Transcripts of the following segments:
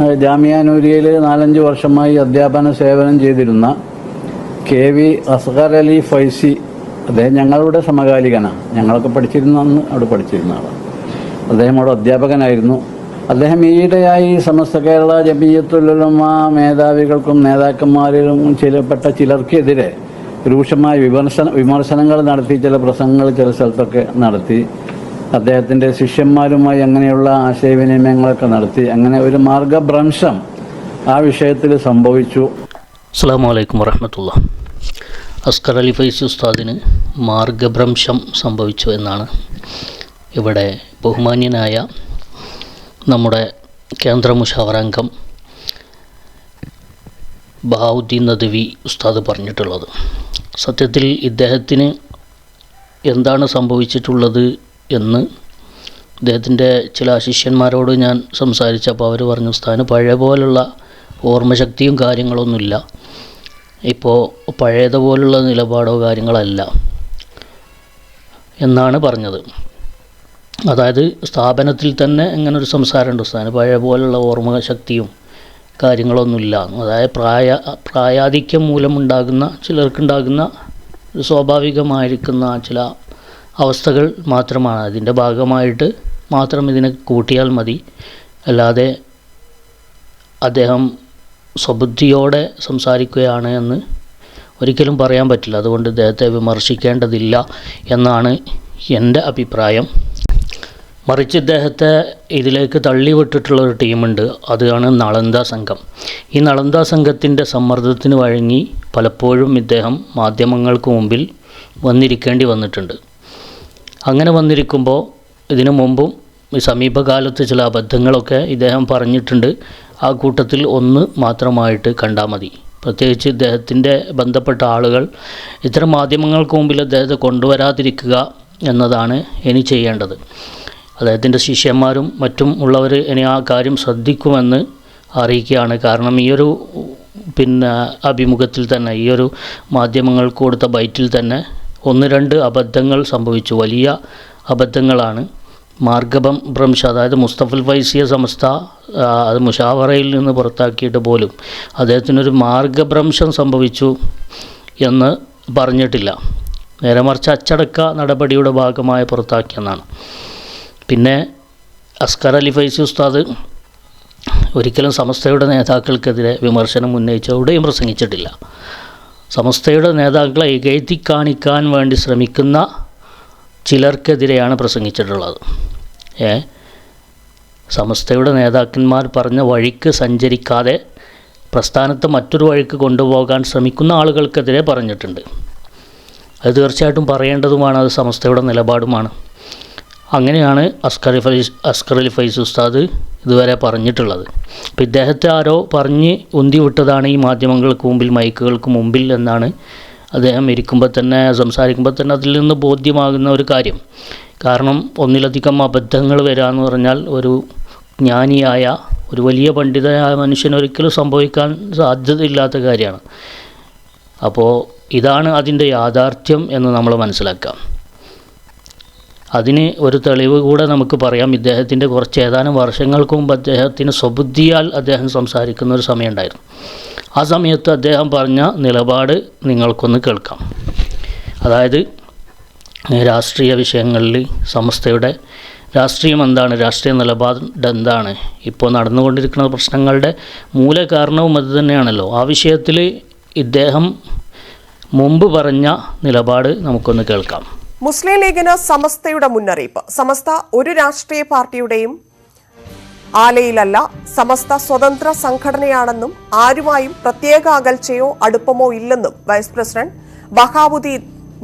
ഏഹ്, ജാമിയ നൂരിയയിൽ നാലഞ്ച് വർഷമായി അധ്യാപന സേവനം ചെയ്തിരുന്ന കെ വി അസ്ഹർ അലി ഫൈസി അദ്ദേഹം ഞങ്ങളുടെ സമകാലികനാണ്. ഞങ്ങളൊക്കെ പഠിച്ചിരുന്ന അന്ന് അവിടെ പഠിച്ചിരുന്ന ആളാണ്. അദ്ദേഹം അവിടെ അധ്യാപകനായിരുന്നു. അദ്ദേഹം ഈയിടെയായി സമസ്ത കേരള ജമീയത്തുലമ മേധാവികൾക്കും നേതാക്കന്മാരിലും ചിലപ്പെട്ട ചിലർക്കെതിരെ രൂക്ഷമായ വിമർശന വിമർശനങ്ങൾ നടത്തി ചില പ്രസംഗങ്ങൾ ചില സ്ഥലത്തൊക്കെ നടത്തി. അദ്ദേഹത്തിന്റെ ശിഷ്യന്മാരുമായി അങ്ങനെയുള്ള ആശയവിനിമയങ്ങളൊക്കെ നടത്തി അങ്ങനെ ഒരു മാർഗഭ്രംശം ആ വിഷയത്തിൽ സംഭവിച്ചു. അസ്സാം വലൈക്കും വറഹമത്തുള്ള. അസ്കർ അലി ഫൈസ് ഉസ്താദിന് മാർഗഭ്രംശം സംഭവിച്ചു എന്നാണ് ഇവിടെ ബഹുമാന്യനായ നമ്മുടെ കേന്ദ്ര മുഷാവറംഗം ബഹാവുദ്ദീൻ നദവി ഉസ്താദ് പറഞ്ഞിട്ടുള്ളത്. സത്യത്തിൽ ഇദ്ദേഹത്തിന് എന്താണ് സംഭവിച്ചിട്ടുള്ളത് എന്ന് അദ്ദേഹത്തിന്റെ ചില ശിഷ്യന്മാരോട് ഞാൻ സംസാരിച്ചപ്പോൾ അവർ പറഞ്ഞു സ്ഥാനം പഴയ പോലുള്ള ഓർമ്മശക്തിയും കാര്യങ്ങളൊന്നുമില്ല. ഇപ്പോൾ പഴയതുപോലുള്ള നിലപാടോ കാര്യങ്ങളല്ല. എന്നാണ് പറഞ്ഞത്. അതായത് സ്ഥാപനത്തിൽ തന്നെ ഇങ്ങനെ ഒരു സംസാരമുണ്ട്. സ്ഥാനം പഴയ പോലുള്ള ഓർമ്മശക്തിയും കാര്യങ്ങളൊന്നുമില്ല. അതായത് പ്രായ പ്രായാധിക്യം മൂലമുണ്ടാകുന്ന ചിലർക്കുണ്ടാകുന്ന സ്വാഭാവികമായിരിക്കുന്ന ചില അവസ്ഥകൾ മാത്രമാണ്. അതിന്റെ ഭാഗമായിട്ട് മാത്രം ഇതിനെ കൂട്ടിയാൽ മതി. അല്ലാതെ അദ്ദേഹം സ്വബുദ്ധിയോടെ സംസാരിക്കുകയാണ് എന്ന് ഒരിക്കലും പറയാൻ പറ്റില്ല. അതുകൊണ്ട് ഇദ്ദേഹത്തെ വിമർശിക്കേണ്ടതില്ല എന്നാണ് എന്റെ അഭിപ്രായം. മറിച്ച് ഇദ്ദേഹത്തെ ഇതിലേക്ക് തള്ളിവിട്ടിട്ടുള്ള ഒരു ടീമുണ്ട്. അതാണ് നളന്ദ സംഘം. ഈ നളന്ദ സംഘത്തിന്റെ സമ്മർദ്ദത്തിന് വഴങ്ങി പലപ്പോഴും ഇദ്ദേഹം മാധ്യമങ്ങൾക്ക് മുമ്പിൽ വന്നിരിക്കേണ്ടി വന്നിട്ടുണ്ട്. അങ്ങനെ വന്നിരിക്കുമ്പോൾ ഇതിനു മുമ്പും സമീപകാലത്ത് ചില അബദ്ധങ്ങളൊക്കെ ഇദ്ദേഹം പറഞ്ഞിട്ടുണ്ട്. ആ കൂട്ടത്തിൽ ഒന്ന് മാത്രമായിട്ട് കണ്ടാൽ മതി. പ്രത്യേകിച്ച് ഇദ്ദേഹത്തിന്റെ ബന്ധപ്പെട്ട ആളുകൾ ഇത്തരം മാധ്യമങ്ങൾക്ക് മുമ്പിൽ അദ്ദേഹത്തെ കൊണ്ടുവരാതിരിക്കുക എന്നതാണ് ഇനി ചെയ്യേണ്ടത്. അദ്ദേഹത്തിന്റെ ശിഷ്യന്മാരും മറ്റും ഉള്ളവർ ഇനി ആ കാര്യം ശ്രദ്ധിക്കുമെന്ന് അറിയിക്കുകയാണ്. കാരണം ഈയൊരു പിന്നെ അഭിമുഖത്തിൽ തന്നെ ഈയൊരു മാധ്യമങ്ങൾക്ക് കൊടുത്ത ബൈറ്റിൽ തന്നെ ഒന്ന് രണ്ട് അബദ്ധങ്ങൾ സംഭവിച്ചു. വലിയ അബദ്ധങ്ങളാണ്. മാർഗഭം ഭ്രംശ അതായത് മുസ്തഫുൽ ഫൈസിയ സംസ്ഥ അത് മുഷാവറയിൽ നിന്ന് പുറത്താക്കിയിട്ട് പോലും അദ്ദേഹത്തിനൊരു മാർഗഭ്രംശം സംഭവിച്ചു എന്ന് പറഞ്ഞിട്ടില്ല. നേരെ മറിച്ച് അച്ചടക്ക നടപടിയുടെ ഭാഗമായി പുറത്താക്കിയെന്നാണ്. പിന്നെ അസ്കർ അലി ഫൈസി ഉസ്താദ് ഒരിക്കലും സമസ്തയുടെ നേതാക്കൾക്കെതിരെ വിമർശനം ഉന്നയിച്ച് പ്രസംഗിച്ചിട്ടില്ല. സമസ്തയുടെ നേതാക്കളെ ഇകഴ്ത്തി കാണിക്കാൻ വേണ്ടി ശ്രമിക്കുന്ന ചിലർക്കെതിരെയാണ് പ്രസംഗിച്ചിട്ടുള്ളത്. ഏ? സമസ്തയുടെ നേതാക്കന്മാർ പറഞ്ഞ വഴിക്ക് സഞ്ചരിക്കാതെ പ്രസ്ഥാനത്തെ മറ്റൊരു വഴിക്ക് കൊണ്ടുപോകാൻ ശ്രമിക്കുന്ന ആളുകൾക്കെതിരെ പറഞ്ഞിട്ടുണ്ട്. അത് തീർച്ചയായിട്ടും പറയേണ്ടതുമാണ് അത് സമസ്തയുടെ നിലപാടുമാണ്. അങ്ങനെയാണ് അസ്കർ ഫൈസ് അസ്കർ അലി ഫൈസ് ഉസ്താദ് ഇതുവരെ പറഞ്ഞിട്ടുള്ളത്. അപ്പോൾ ഇദ്ദേഹത്തെ ആരോ പറഞ്ഞ് ഉന്തി വിട്ടതാണ് ഈ മാധ്യമങ്ങൾക്ക് മുമ്പിൽ മൈക്കുകൾക്ക് മുമ്പിൽ എന്നാണ് അദ്ദേഹം ഇരിക്കുമ്പോൾ തന്നെ സംസാരിക്കുമ്പോൾ തന്നെ അതിൽ നിന്ന് ബോധ്യമാകുന്ന ഒരു കാര്യം. കാരണം ഒന്നിലധികം അബദ്ധങ്ങൾ വരിക പറഞ്ഞാൽ ഒരു ജ്ഞാനിയായ ഒരു വലിയ പണ്ഡിതനായ മനുഷ്യൻ ഒരിക്കലും സംഭവിക്കാൻ സാധ്യതയില്ലാത്ത കാര്യമാണ്. അപ്പോൾ ഇതാണ് അതിന്റെ യാഥാർത്ഥ്യം എന്ന് നമ്മൾ മനസ്സിലാക്കാം. അതിന് ഒരു തെളിവ് കൂടെ നമുക്ക് പറയാം. ഇദ്ദേഹത്തിന്റെ കുറച്ച് ഏതാനും വർഷങ്ങൾക്ക് മുമ്പ് അദ്ദേഹത്തിന് സ്വബുദ്ധിയാൽ അദ്ദേഹം സംസാരിക്കുന്ന ഒരു സമയമുണ്ടായിരുന്നു ആ സമയത്ത് അദ്ദേഹം പറഞ്ഞ നിലപാട് നിങ്ങൾക്കൊന്ന് കേൾക്കാം. അതായത് രാഷ്ട്രീയ വിഷയങ്ങളിൽ സമസ്തയുടെ രാഷ്ട്രീയം എന്താണ് രാഷ്ട്രീയ നിലപാട് എന്താണ് ഇപ്പോൾ നടന്നുകൊണ്ടിരിക്കുന്ന പ്രശ്നങ്ങളുടെ മൂല കാരണവും അത് തന്നെയാണല്ലോ. ആ വിഷയത്തിൽ ഇദ്ദേഹം മുമ്പ് പറഞ്ഞ നിലപാട് നമുക്കൊന്ന് കേൾക്കാം. മുസ്ലിം ലീഗിന് സമസ്തയുടെ മുന്നറിയിപ്പ്. സമസ്ത ഒരു രാഷ്ട്രീയ പാർട്ടിയുടെയും ആലയിലല്ല സമസ്ത സ്വതന്ത്ര സംഘടനയാണെന്നും ആരുമായും പ്രത്യേക അകൽച്ചയോ അടുപ്പമോ ഇല്ലെന്നും വൈസ് പ്രസിഡന്റ് ബഹാബുദ്ദീൻ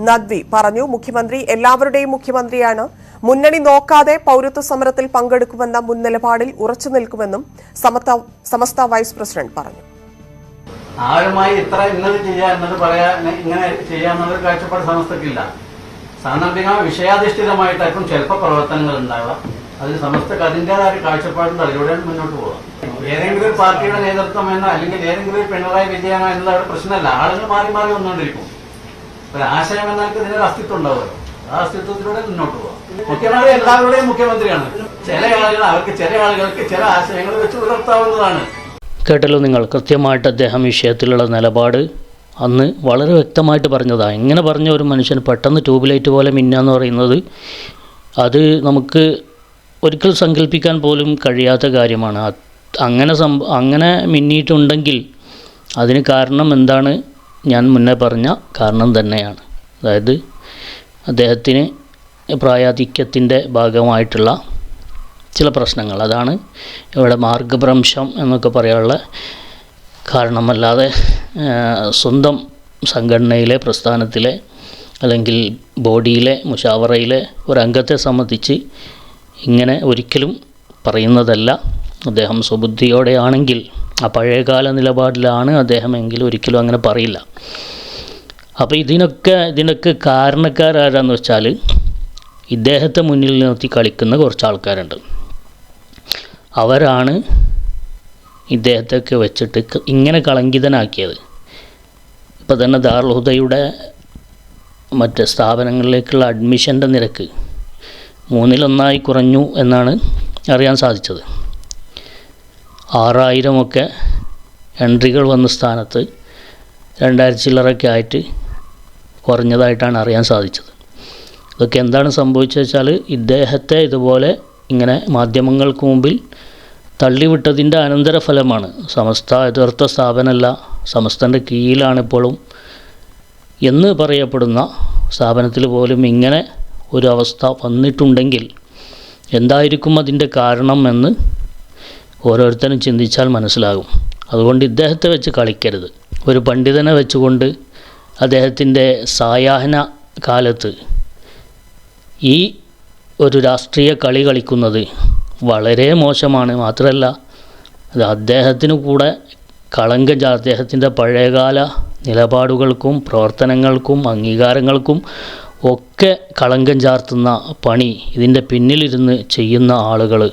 നദ്വി പറഞ്ഞു. മുഖ്യമന്ത്രി എല്ലാവരുടെയും മുഖ്യമന്ത്രിയാണ്. മുന്നണി നോക്കാതെ പൗരത്വ സമരത്തിൽ പങ്കെടുക്കുമെന്ന മുൻ നിലപാടിൽ ഉറച്ചു നിൽക്കുമെന്നും സമത്ത സമസ്ത വൈസ് പ്രസിഡന്റ് പറഞ്ഞു. ആരുമായി ഇത്ര ഇന്നത് ചെയ്യാ എന്നത് പറയാ ഇങ്ങനെ ചെയ്യാന്നുള്ളൊരു കാഴ്ചപ്പാട് സമസ്തക്കില്ല സാന്ദർഭിക വിഷയാധിഷ്ഠിതമായിട്ടായിരിക്കും ചിലപ്പോൾ പ്രവർത്തനങ്ങൾ ഉണ്ടാവുക അതിന് സമസ്തക്ക് അതിന്റെതായ ഒരു കാഴ്ചപ്പാടുണ്ട് അതിലൂടെയാണ് മുന്നോട്ട് പോകുക ഏതെങ്കിലും ഒരു പാർട്ടിയുടെ നേതൃത്വം എന്നോ അല്ലെങ്കിൽ ഏതെങ്കിലും ഒരു പിണറായി വിജയനോ എന്നുള്ള പ്രശ്നമല്ല. ആളുകൾ മാറി മാറി വന്നുകൊണ്ടിരിക്കും. ഒരു ആശയം എന്നാൽ ഇതിനൊരു അസ്തിത്വം ഉണ്ടാവുമല്ലോ. ആ അസ്തിത്വത്തിലൂടെ മുന്നോട്ട് പോകാം മുഖ്യമന്ത്രി എല്ലാവരുടെയും മുഖ്യമന്ത്രിയാണ്. ചില ആളുകൾ അവർക്ക് ചില ആളുകൾക്ക് ചില ആശയങ്ങൾ വെച്ച് പുലർത്താവുന്നതാണ്. കേട്ടല്ലോ നിങ്ങൾ കൃത്യമായിട്ട് അദ്ദേഹം വിഷയത്തിലുള്ള നിലപാട്. അന്ന് വളരെ വ്യക്തമായിട്ട് പറഞ്ഞതാണ് എങ്ങനെ പറഞ്ഞ ഒരു മനുഷ്യൻ പെട്ടെന്ന് ട്യൂബ് ലൈറ്റ് പോലെ മിന്നാന്ന് പറയുന്നത് അത് നമുക്ക് ഒരിക്കൽ സങ്കല്പിക്കാൻ പോലും കഴിയാത്ത കാര്യമാണ്. അങ്ങനെ സംഭ അങ്ങനെ മിന്നിയിട്ടുണ്ടെങ്കിൽ അതിന് കാരണം എന്താണ് ഞാൻ മുന്നേ പറഞ്ഞ കാരണം തന്നെയാണ്. അതായത് അദ്ദേഹത്തിന് പ്രായാധിക്യത്തിന്റെ ഭാഗമായിട്ടുള്ള ചില പ്രശ്നങ്ങൾ. അതാണ് ഇവിടെ മാർഗഭ്രംശം എന്നൊക്കെ പറയാനുള്ള കാരണമല്ലാതെ സ്വന്തം സംഘടനയിലെ പ്രസ്ഥാനത്തിലെ അല്ലെങ്കിൽ ബോഡിയിലെ മുഷാവറയിലെ ഒരംഗത്തെ സംബന്ധിച്ച് ഇങ്ങനെ ഒരിക്കലും പറയുന്നതല്ല. അദ്ദേഹം സ്വബുദ്ധിയോടെയാണെങ്കിൽ ആ പഴയകാല നിലപാടിലാണ് അദ്ദേഹം എങ്കിൽ ഒരിക്കലും അങ്ങനെ പറയില്ല. അപ്പോൾ ഇതിനൊക്കെ ഇതിനൊക്കെ കാരണക്കാരാരാന്ന് വെച്ചാൽ ഇദ്ദേഹത്തെ മുന്നിൽ നിർത്തി കളിക്കുന്ന കുറച്ച് ആൾക്കാരുണ്ട് അവരാണ് ഇദ്ദേഹത്തെയൊക്കെ വെച്ചിട്ട് ഇങ്ങനെ കളങ്കിതനാക്കിയത്. ഇപ്പോൾ തന്നെ ദാർഹുദയുടെ ഹുദയുടെ മറ്റ് സ്ഥാപനങ്ങളിലേക്കുള്ള അഡ്മിഷന്റെ നിരക്ക് മൂന്നിലൊന്നായി കുറഞ്ഞു എന്നാണ് അറിയാൻ സാധിച്ചത്. ആറായിരമൊക്കെ എൻട്രികൾ വന്ന സ്ഥാനത്ത് രണ്ടായിരത്തി ചില്ലറൊക്കെ ആയിട്ട് കുറഞ്ഞതായിട്ടാണ് അറിയാൻ സാധിച്ചത്. ഇതൊക്കെ എന്താണ് സംഭവിച്ചത് വെച്ചാൽ ഇദ്ദേഹത്തെ ഇതുപോലെ ഇങ്ങനെ മാധ്യമങ്ങൾക്ക് മുമ്പിൽ തള്ളിവിട്ടതിന്റെ അനന്തരഫലമാണ്. സമസ്ത യഥാർത്ഥ സ്ഥാപനമല്ല. സമസ്തന്റെ കീഴിലാണ് ഇപ്പോഴും എന്ന് പറയപ്പെടുന്ന സ്ഥാപനത്തിൽ പോലും ഇങ്ങനെ ഒരു അവസ്ഥ വന്നിട്ടുണ്ടെങ്കിൽ എന്തായിരിക്കും അതിന്റെ കാരണം എന്ന് ഓരോരുത്തരും ചിന്തിച്ചാൽ മനസ്സിലാകും. അതുകൊണ്ട് ഇദ്ദേഹത്തെ വെച്ച് കളിക്കരുത്. ഒരു പണ്ഡിതനെ വെച്ചുകൊണ്ട് അദ്ദേഹത്തിന്റെ സായാഹ്ന കാലത്ത് ഈ ഒരു രാഷ്ട്രീയ കളി കളിക്കുന്നത് വളരെ മോശമാണ്. മാത്രമല്ല അത് അദ്ദേഹത്തിന് കൂടെ കളങ്കം അദ്ദേഹത്തിന്റെ പഴയകാല നിലപാടുകൾക്കും പ്രവർത്തനങ്ങൾക്കും അംഗീകാരങ്ങൾക്കും ഒക്കെ കളങ്കം ചാർത്തുന്ന പണി ഇതിന്റെ പിന്നിലിരുന്ന് ചെയ്യുന്ന ആളുകൾ.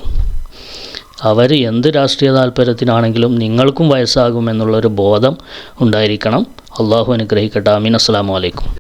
അവർ എന്ത് രാഷ്ട്രീയ താല്പര്യത്തിനാണെങ്കിലും നിങ്ങൾക്കും വയസ്സാകുമെന്നുള്ളൊരു ബോധം ഉണ്ടായിരിക്കണം. അള്ളാഹു അനുഗ്രഹിക്കട്ടെ. അമീൻ അസ്സാം വലൈക്കും